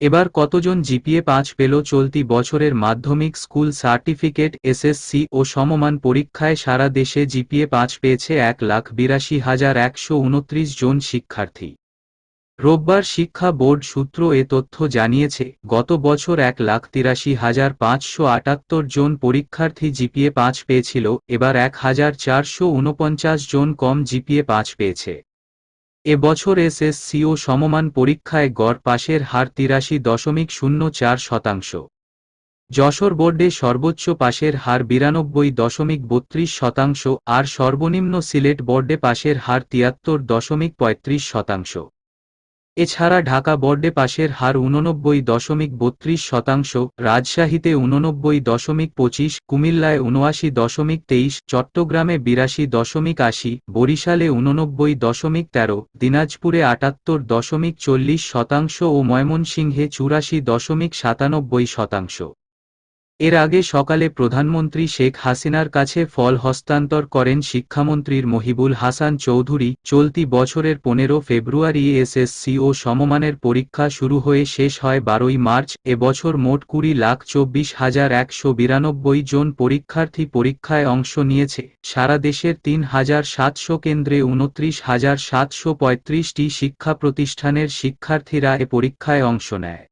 এবার কতজন জিপিএ পাঁচ পেল চলতি বছরের মাধ্যমিক স্কুল সার্টিফিকেট, এসএসসি ও সমমান পরীক্ষায় সারা দেশে জিপিএ পাঁচ পেয়েছে এক লাখ বিরাশি হাজার একশো উনত্রিশ জন শিক্ষার্থী। রোববার শিক্ষা বোর্ড সূত্র এ তথ্য জানিয়েছে, গত বছর এক লাখ তিরাশি হাজার পাঁচশো আটাত্তর জন পরীক্ষার্থী জিপিএ পাঁচ পেয়েছিল, এবার এক হাজার চারশো উনপঞ্চাশ জন কম জিপিএ পাঁচ পেয়েছে। এ বছর এসএসসি ও সমমান পরীক্ষায় গড় পাশের হার তিরাশি দশমিক শূন্য চার শতাংশ। যশোর বোর্ডে সর্বোচ্চ পাশের হার বিরানব্বই দশমিক বত্রিশ শতাংশ আর সর্বনিম্ন সিলেট বোর্ডে পাশের হার তিয়াত্তর দশমিক পঁয়ত্রিশ শতাংশ। এছাড়া ঢাকা বোর্ডে পাশের হার উননব্বই দশমিক বত্রিশ শতাংশ, রাজশাহীতে উননব্বই দশমিক পঁচিশ, কুমিল্লায় উনআশি দশমিক তেইশ, চট্টগ্রামে বিরাশি দশমিক আশি, বরিশালে উননব্বই দশমিক তেরো, দিনাজপুরে আটাত্তর দশমিক চল্লিশ শতাংশ ও ময়মনসিংহে চুরাশি দশমিক সাতানব্বই শতাংশ। এর আগে সকালে প্রধানমন্ত্রী শেখ হাসিনার কাছে ফল হস্তান্তর করেন শিক্ষামন্ত্রীর মহিবুল হাসান চৌধুরী। চলতি বছরের পনেরো ফেব্রুয়ারি এসএসসি ও সমমানের পরীক্ষা শুরু হয়ে শেষ হয় বারোই মার্চ। এবছর মোট কুড়ি লাখ চব্বিশ হাজার একশো বিরানব্বই জন পরীক্ষার্থী পরীক্ষায় অংশ নিয়েছে। সারা দেশের তিন হাজার সাতশো কেন্দ্রে উনত্রিশ হাজার সাতশো পঁয়ত্রিশটি শিক্ষা প্রতিষ্ঠানের শিক্ষার্থীরা এ পরীক্ষায় অংশ নেয়।